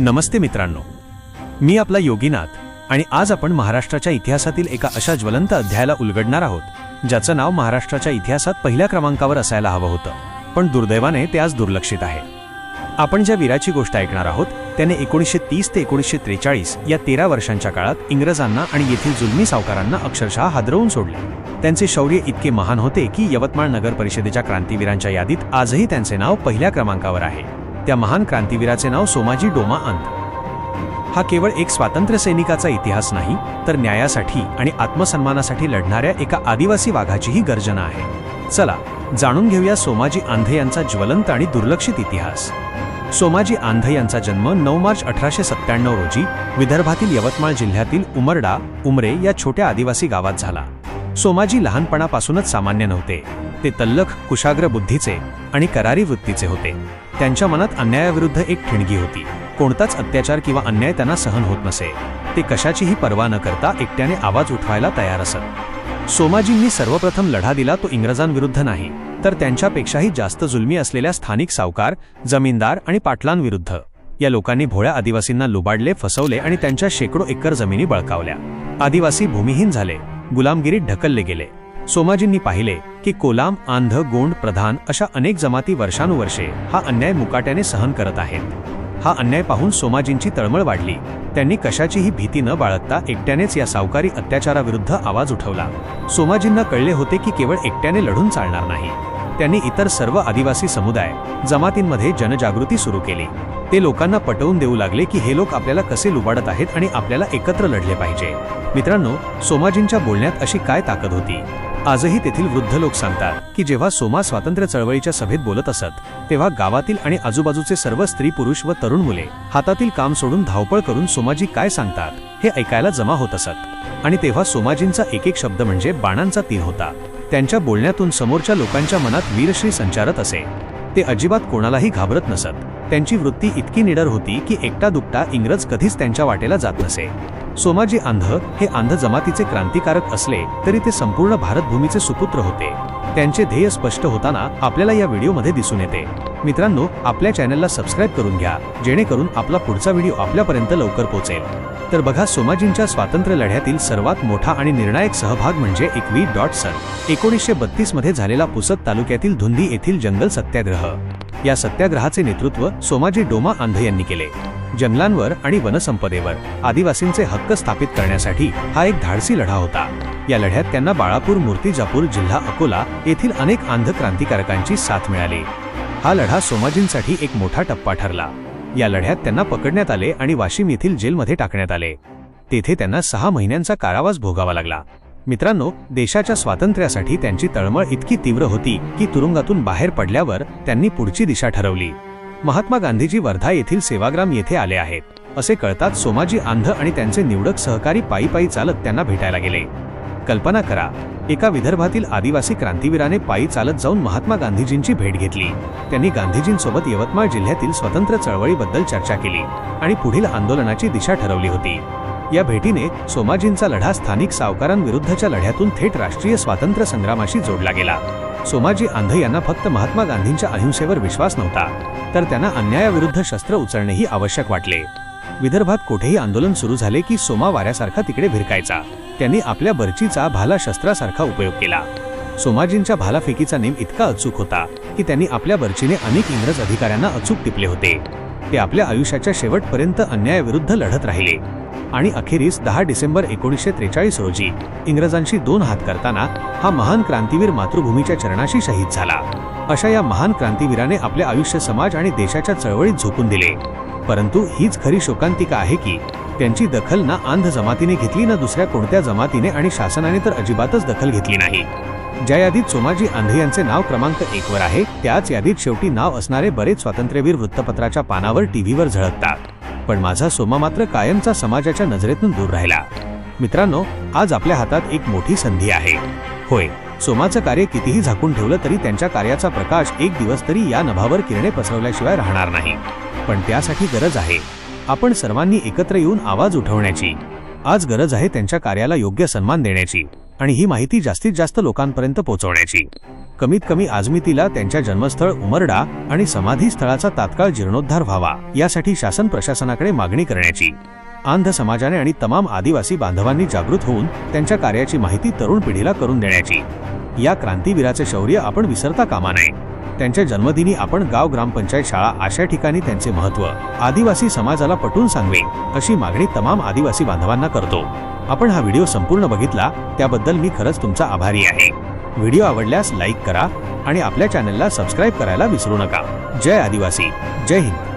नमस्ते मित्रांनो. मी आपला योगीनाथ आणि आज आपण महाराष्ट्राच्या इतिहासातील एका अशा ज्वलंत अध्यायाला उलगडणार आहोत ज्याचं नाव महाराष्ट्राच्या इतिहासात पहिल्या क्रमांकावर असायला हवं होतं पण दुर्दैवाने ते आज दुर्लक्षित आहे. आपण ज्या वीराची गोष्ट ऐकणार आहोत त्याने एकोणीसशे तीस ते एकोणीसशे त्रेचाळीस या तेरा वर्षांच्या काळात इंग्रजांना आणि येथील जुलमी सावकारांना अक्षरशः हादरवून सोडले. त्यांचे शौर्य इतके महान होते की यवतमाळ नगर परिषदेच्या क्रांतीवीरांच्या यादीत आजही त्यांचे नाव पहिल्या क्रमांकावर आहे. त्या महान क्रांतीवीराचे नाव सोमाजी डोमा अंत. हा केवळ एक स्वातंत्र्य सैनिकाचा इतिहास नाही तर न्यायासाठी आणि आत्मसन्मानासाठी लढणाऱ्या एका आदिवासी वाघाचीही गर्जना आहे. चला जाणून घेऊया सोमाजी आंधे यांचा ज्वलंत आणि दुर्लक्षित इतिहास. सोमाजी आंधे यांचा जन्म नऊ मार्च अठराशे सत्त्याण्णव रोजी विदर्भातील यवतमाळ जिल्ह्यातील उमरडा उमरे या छोट्या आदिवासी गावात झाला. सोमाजी लहानपणापासूनच सामान्य नव्हते. ते तल्लख कुशाग्र बुद्धीचे आणि करारी वृत्तीचे होते. त्यांच्या मनात अन्यायाविरुद्ध एक ठिणगी होती. कोणताच अत्याचार किंवा अन्याय त्यांना सहन होत नसे. ते कशाचीही पर्वा न करता एकट्याने आवाज उठवायला तयार असत. सोमाजींनी सर्वप्रथम लढा दिला तो इंग्रजांविरुद्ध नाही तर त्यांच्यापेक्षाही जास्त जुलमी असलेल्या स्थानिक सावकार जमीनदार आणि पाटलांविरुद्ध. या लोकांनी भोळ्या आदिवासींना लुबाडले फसवले आणि त्यांच्या शेकडो एकर जमिनी बळकावल्या. आदिवासी भूमिहीन झाले. गुलामगिरीत ढकलले गेले. सोमाजींनी पाहिले की कोलाम आंध गोंड प्रधान अशा अनेक जमाती वर्षानुवर्षे हा अन्याय मुकाट्याने सहन करत आहेत. हा अन्याय पाहून सोमाजींची तळमळ वाढली. त्यांनी कशाचीही भीती न बाळगता एकट्यानेच या सावकारी अत्याचाराविरुद्ध आवाज उठवला. सोमाजींना कळले होते की केवळ एकट्याने लढून चालणार नाही. त्यांनी इतर सर्व आदिवासी समुदाय जमातींमध्ये जनजागृती सुरू केली. ते लोकांना पटवून देऊ लागले की हे लोक आपल्याला कसे लुबाडत आहेत आणि आपल्याला एकत्र लढले पाहिजे. मित्रांनो सोमाजींच्या बोलण्यात अशी काय ताकद होती? आजही तेथील वृद्ध लोक सांगतात की जेव्हा सोमा स्वातंत्र्य चळवळीच्या सभेत बोलत असत तेव्हा गावातील आणि आजूबाजूचे सर्व स्त्री पुरुष व तरुण मुले हातातील काम सोडून धावपळ करून सोमाजी काय सांगतात हे ऐकायला जमा होत असत. आणि तेव्हा सोमाजींचा एक एक शब्द म्हणजे बाणांचा तीर होता. त्यांच्या बोलण्यातून समोरच्या लोकांच्या मनात वीरश्री संचारत असे. ते अजिबात कोणालाही घाबरत नसत. त्यांची वृत्ती इतकी निडर होती की एकटा दुकटा इंग्रज कधीच त्यांच्या वाटेला जात नसे. सोमाजी आंध हे आंध जमातीचे क्रांतिकारक असले तरी ते संपूर्ण भारतभूमीचे सुपुत्र होते. त्यांचे ध्येय स्पष्ट होताना आपल्याला या व्हिडिओमध्ये दिसून येते. मित्रांनो आपल्या चॅनलला सबस्क्राईब करून घ्या जेणेकरून आपला पुढचा व्हिडिओ आपल्यापर्यंत लवकर पोहोचेल. तर बघा सोमाजींच्या स्वातंत्र्य लढ्यातील सर्वात मोठा आणि निर्णायक सहभाग म्हणजे एकवी डॉट सन एकोणीसशे बत्तीसमध्ये झालेला पुसद तालुक्यातील धुंदी येथील जंगल सत्याग्रह. या सत्याग्रहाचे नेतृत्व सोमाजी डोमा आंध यांनी केले. जंगलांवर आणि वनसंपदेवर आदिवासींचे हक्क स्थापित करण्यासाठी हा एक धाडसी लढा होता. या लढ्यात त्यांना बाळापूर मूर्तिजापूर जिल्हा अकोला येथील अनेक आंध क्रांतिकारकांची साथ मिळाली. हा लढा सोमाजींसाठी एक मोठा टप्पा ठरला. या लढ्यात त्यांना पकडण्यात आले आणि वाशिम येथील जेलमध्ये टाकण्यात आले. तेथे त्यांना सहा महिन्यांचा कारावास भोगावा लागला. मित्रांनो देशाच्या स्वातंत्र्यासाठी त्यांची तळमळ इतकी तीव्र होती की तुरुंगातून बाहेर पडल्यावर त्यांनी पुढची दिशा ठरवली. महात्मा गांधीजी वर्धा येथील सेवाग्राम येथे आले आहेत. असे कळतात सोमाजी आंध आणि त्यांचे निवडक सहकारी पायी पायी चालत त्यांना भेटायला गेले. कल्पना करा एका विदर्भातील आदिवासी क्रांतीवीराने पायी चालत जाऊन महात्मा गांधीजींची भेट घेतली. त्यांनी गांधीजींसोबत यवतमाळ जिल्ह्यातील स्वतंत्र चळवळीबद्दल चर्चा केली आणि पुढील आंदोलनाची दिशा ठरवली होती. या भेटीने सोमाजींचा लढा स्थानिक सावकारांविरुद्धच्या लढ्यातून थेट राष्ट्रीय स्वातंत्र्य संग्रामाशी जोडला गेला. सोमाजी आंध यांना फक्त महात्मा गांधींच्या अहिंसेवर विश्वास नव्हता तर त्यांना अन्यायाविरुद्ध शस्त्र उचलणेही आवश्यक वाटले. विदर्भात कुठेही आंदोलन सुरू झाले की सोमा वाऱ्यासारखा तिकडे भिरकायचा. त्यांनी आपल्या बर्चीचा भाला शस्त्रासारखा उपयोग केला. सोमाजींच्या भालाफेकीचा नेम इतका अचूक होता की त्यांनी आपल्या बर्चीने अनेक इंग्रज अधिकाऱ्यांना अचूक टिपले होते. ते आपल्या आयुष्याच्या शेवटपर्यंत अन्यायाविरुद्ध लढत राहिले. आणि अखेरीस दहा डिसेंबर एकोणीसशे त्रेचाळीस रोजी इंग्रजांशी दोन हात करताना हा महान क्रांतीवीर मातृभूमीच्या चरणाशी शहीद झाला. अशा या महान क्रांतीवीराने आपले आयुष्य समाज आणि देशाच्या चळवळीत झोकून दिले. परंतु हीच खरी शोकांतिका आहे की त्यांची दखल ना आंध जमातीने घेतली ना दुसऱ्या कोणत्या जमातीने आणि शासनाने तर अजिबातच दखल घेतली नाही. ज्या यादीत सोमाजी आंधे यांचे नाव क्रमांक एकवर आहे त्याच यादीत शेवटी नाव असणारे बरेच स्वातंत्र्यवीर वृत्तपत्राच्या पानावर टीव्हीवर झळकतात. पण माझा सोमा मात्र कायमचा समाजाच्या नजरेतून दूर राहिला. मित्रांनो आज आपल्या हातात एक मोठी संधी आहे. होय सोमाचं कार्य कितीही झाकून ठेवलं तरी त्यांच्या कार्याचा प्रकाश एक दिवस तरी या नभावर किरणे पसरवल्याशिवाय राहणार नाही. पण त्यासाठी गरज आहे. आपण सर्वांनी एकत्र येऊन आवाज उठवण्याची. आज गरज आहे त्यांच्या कार्याला योग्य सन्मान देण्याची. आणि ही माहिती जास्तीत जास्त लोकांपर्यंत पोहोचवण्याची. कमीत कमी आजमितीला त्यांच्या जन्मस्थळ उमरडा आणि समाधी स्थळाचा तात्काळ जीर्णोद्धार व्हावा यासाठी शासन प्रशासनाकडे मागणी करण्याची. आंध समाजाने आणि तमाम आदिवासी बांधवांनी जागृत होऊन त्यांच्या कार्याची माहिती तरुण पिढीला करून देण्याची. या क्रांतीवीराचे शौर्य आपण विसरता कामा नये. त्यांच्या जन्मदिनी आपण गाव ग्रामपंचायत शाळा अशा ठिकाणी त्यांचे महत्त्व आदिवासी समाजाला पटवून सांगवे अशी मागणी तमाम आदिवासी बांधवांना करतो. आपण हा व्हिडिओ संपूर्ण बघितला त्याबद्दल मी खरंच तुमचा आभारी आहे. व्हिडिओ आवडल्यास लाईक करा आणि आपल्या चॅनलला सबस्क्राईब करायला विसरू नका. जय आदिवासी जय हिंद.